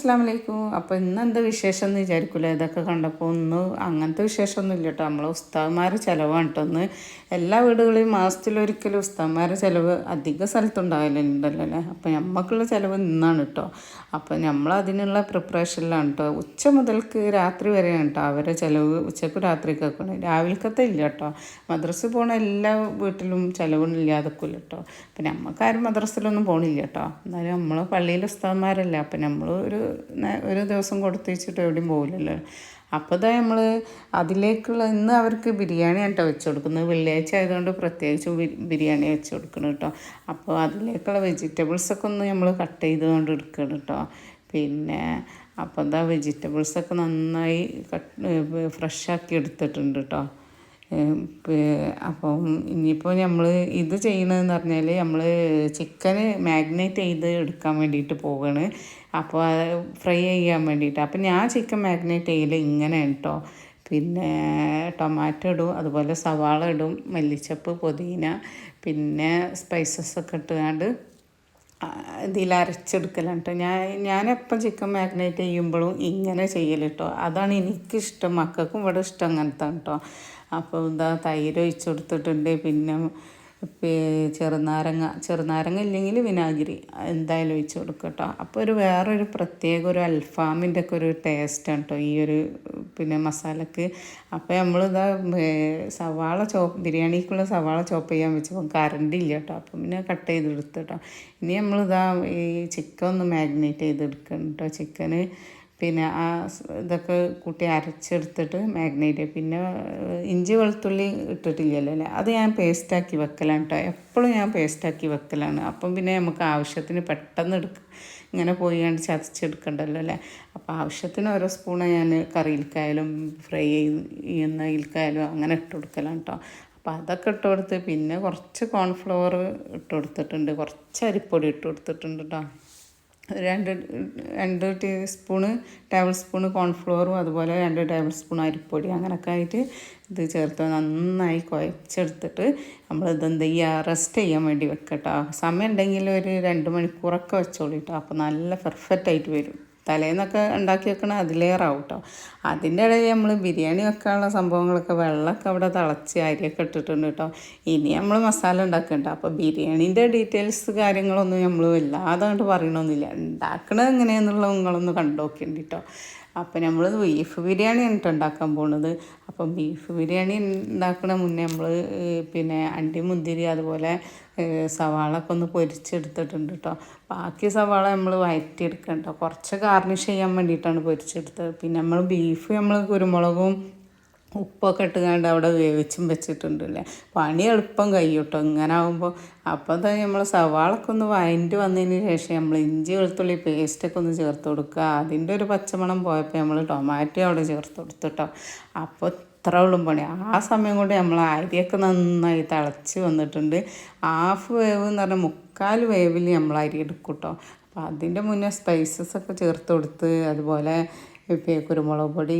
അസ്സാം വലൈക്കും അപ്പോൾ ഇന്ന് എന്താ വിശേഷം എന്ന് വിചാരിക്കില്ല ഇതൊക്കെ കണ്ടപ്പോൾ ഒന്ന് അങ്ങനത്തെ വിശേഷമൊന്നും ഇല്ല കേട്ടോ നമ്മളെ ഉസ്താവന്മാർ ചിലവാണ് കേട്ടോ ഒന്ന് എല്ലാ വീടുകളിലും മാസത്തിലൊരിക്കലും ഉസ്താവന്മാരെ ചിലവ് അധിക സ്ഥലത്തുണ്ടാവില്ലുണ്ടല്ലോ അല്ലേ അപ്പോൾ നമുക്കുള്ള ചിലവ് ഇന്നാണ് കേട്ടോ അപ്പോൾ നമ്മൾ അതിനുള്ള പ്രിപ്പറേഷനിലാണ് കേട്ടോ ഉച്ച മുതൽക്ക് രാത്രി വരെയാണ് കേട്ടോ അവരെ ചിലവ് ഉച്ചയ്ക്ക് രാത്രിക്കൊക്കെ രാവിലക്കത്തെ ഇല്ല കേട്ടോ മദ്രസ പോണ എല്ലാ വീട്ടിലും ചിലവൊന്നുമില്ലാതെക്കില്ല കേട്ടോ അപ്പം നമുക്കാരും മദ്രസയിലൊന്നും പോകണില്ല കേട്ടോ എന്നാലും നമ്മൾ പള്ളിയിൽ ഉസ്താവന്മാരല്ല അപ്പം നമ്മൾ ഒരു ഒരു ദിവസം കൊടുത്തേച്ചിട്ട് എവിടെയും പോകില്ലല്ലോ അപ്പോൾ ഇതാ നമ്മൾ അതിലേക്കുള്ള ഇന്ന് അവർക്ക് ബിരിയാണി കേട്ടോ വെച്ച് കൊടുക്കുന്നത്. വെള്ളിയാഴ്ച ആയതുകൊണ്ട് പ്രത്യേകിച്ച് ബിരിയാണി വെച്ച് കൊടുക്കണം കേട്ടോ അപ്പോൾ അതിലേക്കുള്ള വെജിറ്റബിൾസൊക്കെ ഒന്ന് നമ്മൾ കട്ട് ചെയ്തുകൊണ്ട് എടുക്കണം കേട്ടോ പിന്നെ അപ്പോൾ എന്താ വെജിറ്റബിൾസൊക്കെ നന്നായി കട്ട് ഫ്രഷാക്കി എടുത്തിട്ടുണ്ട് കേട്ടോ അപ്പം ഇനിയിപ്പോൾ നമ്മൾ ഇത് ചെയ്യണതെന്ന് പറഞ്ഞാൽ നമ്മൾ ചിക്കന് മാഗ്നേറ്റ് ചെയ്ത് എടുക്കാൻ വേണ്ടിയിട്ട് പോവുകയാണ് അപ്പോൾ അത് ഫ്രൈ ചെയ്യാൻ വേണ്ടിയിട്ട്. അപ്പം ഞാൻ ചിക്കൻ മാഗ്നേറ്റ് ചെയ്യൽ ഇങ്ങനെയാണ് കേട്ടോ പിന്നെ ടൊമാറ്റോ ഇടും അതുപോലെ സവാള ഇടും മല്ലിച്ചപ്പ് പുതിന പിന്നെ സ്പൈസസ് ഒക്കെ ഇട്ടുകൊണ്ട് ഇതിൽ അരച്ചെടുക്കലാണ് ഞാൻ ഞാനെപ്പം ചിക്കൻ മാഗ്നേറ്റ് ചെയ്യുമ്പോഴും ഇങ്ങനെ ചെയ്യൽ കേട്ടോ അതാണ് എനിക്കിഷ്ടം. മക്കൾക്കും ഇവിടെ ഇഷ്ടം അങ്ങനത്തെ കേട്ടോ അപ്പോൾ എന്താ തൈര് ഒഴിച്ച് കൊടുത്തിട്ടുണ്ട്. പിന്നെ ചെറുനാരങ്ങ ചെറുനാരങ്ങ ഇല്ലെങ്കിൽ വിനാഗിരി എന്തായാലും ഒഴിച്ചു കൊടുക്കട്ടോ കേട്ടോ അപ്പോൾ ഒരു വേറൊരു പ്രത്യേക ഒരു അൽഫാമിന്റെ ഒക്കെ ഒരു ടേസ്റ്റാണ് കേട്ടോ ഈ ഒരു പിന്നെ മസാലക്ക്. അപ്പോൾ ഇതാ സവാള ചോപ്പ് ബിരിയാണിക്കുള്ള സവാള ചോപ്പ് ചെയ്യാൻ വെച്ചപ്പോൾ കറണ്ട് ഇല്ല കേട്ടോ അപ്പം പിന്നെ കട്ട് ചെയ്തെടുത്ത് കേട്ടോ ഇനി നമ്മളിതാ ഈ ചിക്കൻ ഒന്ന് മാരിനേറ്റ് ചെയ്തെടുക്കണം കേട്ടോ ചിക്കന് പിന്നെ ആ ഇതൊക്കെ കൂട്ടി അരച്ചെടുത്തിട്ട് മാഗ്നേറ്റ് പിന്നെ ഇഞ്ചി വെളുത്തുള്ളി ഇട്ടിട്ടില്ലല്ലോ അല്ലേ? അത് ഞാൻ പേസ്റ്റാക്കി വെക്കലാണ് കേട്ടോ എപ്പോഴും ഞാൻ പേസ്റ്റാക്കി വെക്കലാണ്. അപ്പം പിന്നെ നമുക്ക് ആവശ്യത്തിന് പെട്ടെന്ന് എടുക്കുക ഇങ്ങനെ പോയി കണ്ട് ചതച്ചെടുക്കണ്ടല്ലോ അല്ലേ? അപ്പോൾ ആവശ്യത്തിന് ഓരോ സ്പൂണ് ഞാൻ കറിയിൽക്കായാലും ഫ്രൈ ചെയ്യുന്ന ചെയ്യുന്നതിൽക്കായാലും അങ്ങനെ ഇട്ട് കൊടുക്കലാണ് കേട്ടോ അപ്പോൾ അതൊക്കെ ഇട്ട് കൊടുത്ത് പിന്നെ കുറച്ച് കോൺഫ്ലവർ ഇട്ട് കൊടുത്തിട്ടുണ്ട്. കുറച്ച് അരിപ്പൊടി ഇട്ട് കൊടുത്തിട്ടുണ്ട് കേട്ടോ രണ്ട് രണ്ട് ടീസ്പൂണ് ടേബിൾ സ്പൂണ് കോൺഫ്ലോറും അതുപോലെ രണ്ട് ടേബിൾ സ്പൂൺ അരിപ്പൊടി അങ്ങനെയൊക്കെ ആയിട്ട് ഇത് ചേർത്ത് നന്നായി കുഴച്ചെടുത്തിട്ട് നമ്മൾ എന്ത് ചെയ്യുക റെസ്റ്റ് ചെയ്യാൻ വേണ്ടി വെക്കട്ടോ. സമയം ഉണ്ടെങ്കിൽ ഒരു രണ്ട് മണിക്കൂറൊക്കെ വെച്ചോളിട്ടോ. അപ്പോൾ നല്ല പെർഫെക്റ്റ് ആയിട്ട് വരും. തലേന്നൊക്കെ ഉണ്ടാക്കി വെക്കണ അതിലേറാവും കേട്ടോ അതിന്റെ ഇടയിൽ നമ്മൾ ബിരിയാണി വെക്കാനുള്ള സംഭവങ്ങളൊക്കെ വെള്ളമൊക്കെ അവിടെ തിളച്ച് അരിയൊക്കെ ഇട്ടിട്ടുണ്ട് കേട്ടോ. ഇനി നമ്മൾ മസാല ഉണ്ടാക്കുന്നുണ്ട് അപ്പോൾ ബിരിയാണീന്റെ ഡീറ്റെയിൽസ് കാര്യങ്ങളൊന്നും നമ്മൾ വല്ലാതെ അങ്ങോട്ട് പറയണമെന്നില്ല ഉണ്ടാക്കണത് എങ്ങനെയാണെന്നുള്ളത് നിങ്ങളൊന്ന് കണ്ടു നോക്കിയിട്ടുണ്ട് കേട്ടോ. അപ്പോൾ നമ്മൾ ബീഫ് ബിരിയാണി കേട്ടോ ഉണ്ടാക്കാൻ പോണത്. അപ്പം ബീഫ് ബിരിയാണി ഉണ്ടാക്കുന്ന മുന്നേ നമ്മൾ പിന്നെ അണ്ടി മുന്തിരി അതുപോലെ സവാള ഒക്കെ ഒന്ന് പൊരിച്ചെടുത്തിട്ടുണ്ട് കേട്ടോ ബാക്കി സവാള നമ്മൾ വഴറ്റിയെടുക്കണം കേട്ടോ കുറച്ച് ഗാർണിഷ് ചെയ്യാൻ വേണ്ടിയിട്ടാണ് പൊരിച്ചെടുത്തത്. പിന്നെ നമ്മൾ ബീഫ് നമ്മൾ കുരുമുളകും ഉപ്പൊക്കെ ഇട്ടുകൊണ്ട് അവിടെ വേവിച്ചും വെച്ചിട്ടുണ്ടല്ലേ? പണി എളുപ്പം കഴിയും ഇങ്ങനെ ആകുമ്പോൾ അപ്പോൾ തന്നെ നമ്മൾ സവാളൊക്കെ ഒന്ന് വയന്റ് വന്നതിന് ശേഷം നമ്മൾ ഇഞ്ചി വെളുത്തുള്ളി പേസ്റ്റൊക്കെ ഒന്ന് ചേർത്ത് കൊടുക്കുക. അതിന്റെ ഒരു പച്ചമണം പോയപ്പോൾ നമ്മൾ ടൊമാറ്റോ അവിടെ ചേർത്ത് കൊടുത്തു കേട്ടോ അപ്പോൾ ഇത്ര ഉള്ളും പണി. ആ സമയം കൊണ്ട് നമ്മൾ അരിയൊക്കെ നന്നായി തിളച്ച് വന്നിട്ടുണ്ട്. ഹാഫ് വേവ് എന്ന് പറഞ്ഞാൽ മുക്കാൽ വേവിൽ നമ്മൾ അരി എടുക്കും കേട്ടോ അപ്പോൾ അതിന്റെ മുന്നേ സ്പൈസസ് ഒക്കെ ചേർത്ത് കൊടുത്ത് അതുപോലെ കുരുമുളക് പൊടി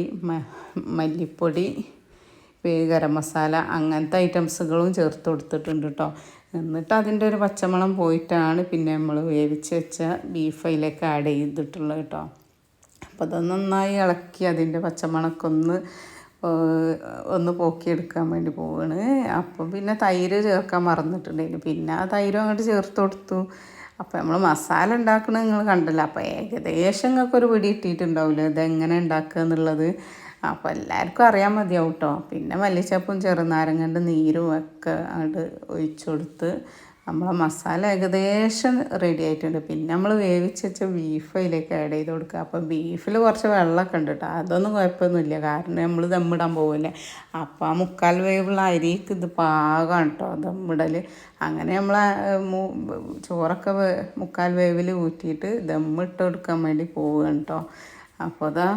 മല്ലിപ്പൊടി ഗരം മസാല അങ്ങനത്തെ ഐറ്റംസുകളും ചേർത്ത് കൊടുത്തിട്ടുണ്ട് കേട്ടോ എന്നിട്ട് അതിന്റെ ഒരു പച്ചമണം പോയിട്ടാണ് പിന്നെ നമ്മൾ വേവിച്ച് വെച്ച ബീഫ് അതിലേക്ക് ആഡ് ചെയ്തിട്ടുള്ളത് കേട്ടോ അപ്പോൾ അത് നന്നായി ഇളക്കി അതിന്റെ പച്ചമണമൊക്കെ ഒന്ന് ഒന്ന് പോക്കിയെടുക്കാൻ വേണ്ടി പോവാണ്. അപ്പോൾ പിന്നെ തൈര് ചേർക്കാൻ മറന്നിട്ടുണ്ടായിരുന്നു. പിന്നെ ആ തൈരും അങ്ങോട്ട് ചേർത്ത് കൊടുത്തു. അപ്പോൾ നമ്മൾ മസാല ഉണ്ടാക്കണത് നിങ്ങൾ കണ്ടല്ലോ. അപ്പോൾ ഏകദേശം നിങ്ങൾക്ക് ഒരു പിടി ഇട്ടിട്ടുണ്ടാവില്ല ഇതെങ്ങനെ ഉണ്ടാക്കുക എന്നുള്ളത്. അപ്പോൾ എല്ലാവർക്കും അറിയാൻ മതിയാവും കേട്ടോ പിന്നെ മല്ലിച്ചപ്പും ചെറുനാരങ്ങന്റെ നീരും ഒക്കെ അങ്ങോട്ട് ഒഴിച്ചു കൊടുത്ത് നമ്മളെ മസാല ഏകദേശം റെഡി ആയിട്ടുണ്ട്. പിന്നെ നമ്മൾ വേവിച്ച് വെച്ച ബീഫ് അതിലേക്ക് ആഡ് ചെയ്ത് കൊടുക്കുക. അപ്പോൾ ബീഫിൽ കുറച്ച് വെള്ളമൊക്കെ ഉണ്ട് കേട്ടോ അതൊന്നും കുഴപ്പമൊന്നുമില്ല കാരണം നമ്മൾ ദമ്മിടാൻ പോകില്ലേ അപ്പോൾ ആ മുക്കാൽ വേവുള്ള അരിക്ക് ഇത് പാകമാണ് കേട്ടോ ദമ്മിടൽ അങ്ങനെ നമ്മൾ ചോറൊക്കെ മുക്കാൽ വേവിൽ ഊറ്റിയിട്ട് ദമ്മിട്ട് കൊടുക്കാൻ വേണ്ടി പോവുകയാണ് കേട്ടോ അപ്പോൾ അതാ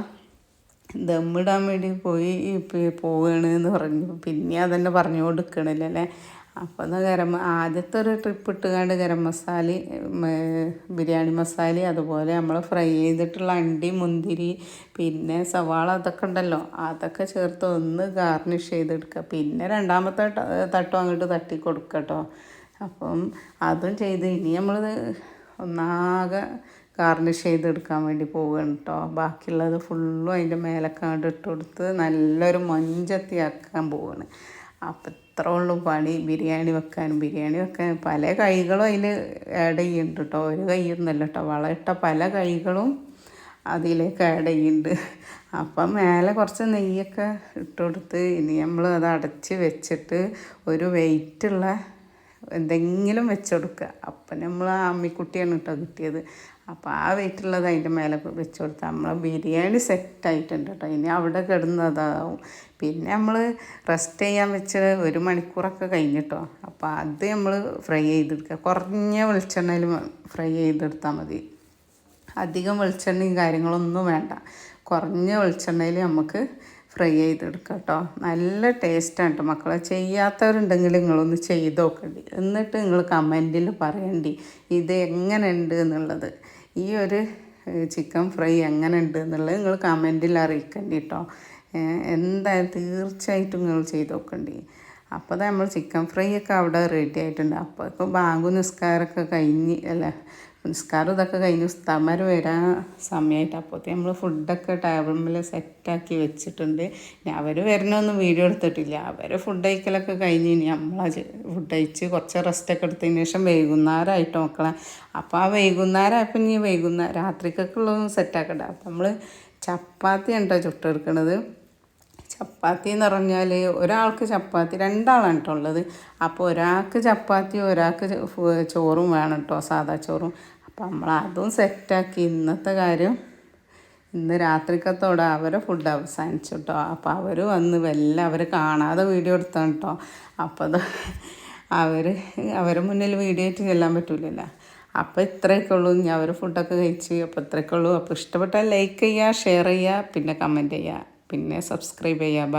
ദമ്മിടാൻ വേണ്ടി പോയി പോവുകയാണ് എന്ന് പറഞ്ഞു. പിന്നെ അതന്നെ പറഞ്ഞു കൊടുക്കണില്ല അല്ലേ അപ്പോൾ അത് ഗരം ആദ്യത്തെ ഒരു ട്രിപ്പ് ഇട്ടുകൊണ്ട് ഗരം മസാല ബിരിയാണി മസാല അതുപോലെ നമ്മൾ ഫ്രൈ ചെയ്തിട്ടുള്ള അണ്ടി മുന്തിരി പിന്നെ സവാള അതൊക്കെ ഉണ്ടല്ലോ അതൊക്കെ ചേർത്ത് ഒന്ന് ഗാർണിഷ് ചെയ്തെടുക്കുക പിന്നെ രണ്ടാമത്തെ തട്ടം അങ്ങോട്ട് തട്ടി കൊടുക്കുക കേട്ടോ അപ്പം അതും ചെയ്ത് ഇനി നമ്മൾ ഒന്നാകെ ഗാർണിഷ് ചെയ്തെടുക്കാൻ വേണ്ടി പോവുകയാണ് കേട്ടോ ബാക്കിയുള്ളത് ഫുള്ളും അതിന്റെ മേലൊക്കെ ഇട്ട് കൊടുത്ത് നല്ലൊരു മൊഞ്ചത്തിയാക്കാൻ പോവുകയാണ് അപ്പം ഇത്ര ഉള്ളു പണി. ബിരിയാണി വെക്കാനും ബിരിയാണി വെക്കാൻ പല കൈകളും അതിൽ ആഡ് ചെയ്യുന്നുണ്ട് കേട്ടോ ഒരു കൈയൊന്നല്ല കേട്ടോ വളമിട്ട പല കൈകളും അതിലേക്ക് ആഡ് ചെയ്യുന്നുണ്ട്. അപ്പം മേലെ കുറച്ച് നെയ്യൊക്കെ ഇട്ട് കൊടുത്ത് ഇനി നമ്മൾ അത് അടച്ച് വെച്ചിട്ട് ഒരു വെയിറ്റുള്ള എന്തെങ്കിലും വെച്ചുകൊടുക്കുക അപ്പം നമ്മൾ ആ അമ്മിക്കുട്ടിയാണ് കേട്ടോ കിട്ടിയത്. അപ്പോൾ ആ വെയിറ്റുള്ളത് അതിന്റെ മേലെ വെച്ച് കൊടുത്താൽ നമ്മളെ ബിരിയാണി സെറ്റായിട്ടുണ്ട് കേട്ടോ. ഇനി അവിടെ കിടന്നതാവും പിന്നെ നമ്മൾ റെസ്റ്റ് ചെയ്യാൻ വെച്ച് ഒരു മണിക്കൂറൊക്കെ കഴിഞ്ഞിട്ടോ അപ്പോൾ അത് നമ്മൾ ഫ്രൈ ചെയ്തെടുക്കുക. കുറഞ്ഞ വെളിച്ചെണ്ണയിൽ ഫ്രൈ ചെയ്തെടുത്താൽ മതി. അധികം വെളിച്ചെണ്ണയും കാര്യങ്ങളൊന്നും വേണ്ട. കുറഞ്ഞ വെളിച്ചെണ്ണയിൽ നമുക്ക് ഫ്രൈ ചെയ്തെടുക്കാം കേട്ടോ. നല്ല ടേസ്റ്റാണ് കേട്ടോ. മക്കളെ ചെയ്യാത്തവരുണ്ടെങ്കിൽ നിങ്ങളൊന്ന് ചെയ്ത് നോക്കണ്ടി. എന്നിട്ട് നിങ്ങൾ കമന്റിൽ പറയണ്ടി ഇത് എങ്ങനെയുണ്ട് എന്നുള്ളത്. ഈ ഒരു ചിക്കൻ ഫ്രൈ എങ്ങനെ ഉണ്ട് എന്നുള്ളത് നിങ്ങൾ കമന്റിൽ അറിയിക്കണ്ടി കേട്ടോ. എന്തായാലും തീർച്ചയായിട്ടും നിങ്ങൾ ചെയ്ത് നോക്കണ്ടി. അപ്പോൾ നമ്മൾ ചിക്കൻ ഫ്രൈ ഒക്കെ അവിടെ റെഡി ആയിട്ടുണ്ട്. അപ്പോൾ ഇപ്പോൾ ബാങ്കു നിസ്കാരമൊക്കെ കഴിഞ്ഞ് അല്ല? നിസ്കാരം ഇതൊക്കെ കഴിഞ്ഞ് ഉസ്താമാർ വരാൻ സമയമായിട്ട് അപ്പോഴത്തെ നമ്മൾ ഫുഡൊക്കെ ടേബിളിൽ സെറ്റാക്കി വെച്ചിട്ടുണ്ട്. അവർ വരണമൊന്നും വീഡിയോ എടുത്തിട്ടില്ല. അവർ ഫുഡ് കഴിക്കലൊക്കെ കഴിഞ്ഞ് ഇനി നമ്മൾ ഫുഡ് കഴിച്ച് കുറച്ച് റെസ്റ്റൊക്കെ എടുത്തതിന് ശേഷം വൈകുന്നേരമായിട്ട് നോക്കണം. അപ്പോൾ ആ വൈകുന്നേരം ആയപ്പോൾ ഇനി വൈകുന്നേരം രാത്രിക്കൊക്കെ ഉള്ളതൊന്നും സെറ്റാക്കണ്ട. അപ്പം നമ്മൾ ചപ്പാത്തി ഉണ്ടോ ചുട്ടെടുക്കണത്. ചപ്പാത്തി എന്ന് പറഞ്ഞാൽ ഒരാൾക്ക് ചപ്പാത്തി രണ്ടാളാണ് കേട്ടോ ഉള്ളത്. അപ്പോൾ ഒരാൾക്ക് ചപ്പാത്തി ഒരാൾക്ക് ചോറും വേണം കേട്ടോ സാധാ ചോറും. അപ്പോൾ നമ്മൾ അതും സെറ്റാക്കി. ഇന്നത്തെ കാര്യം ഇന്ന് രാത്രിക്കത്തോടെ അവരെ ഫുഡ് അവസാനിച്ചു കേട്ടോ അപ്പോൾ അവർ വന്ന് വല്ല അവരെ കാണാതെ വീഡിയോ എടുത്താണ് കേട്ടോ അപ്പോൾ അത് അവർ അവരെ മുന്നിൽ വീഡിയോ ആയിട്ട് ചെല്ലാൻ പറ്റില്ലല്ലോ അപ്പോൾ ഇത്രയൊക്കെ ഉള്ളൂ. ഞാൻ അവർ ഫുഡൊക്കെ കഴിച്ച് അപ്പോൾ ഇത്രയൊക്കെ ഉള്ളൂ. അപ്പോൾ ഇഷ്ടപ്പെട്ടാൽ ലൈക്ക് ചെയ്യുക ഷെയർ ചെയ്യുക പിന്നെ കമന്റ് ചെയ്യുക പിന്നെ സബ്സ്ക്രൈബ് ചെയ്യുക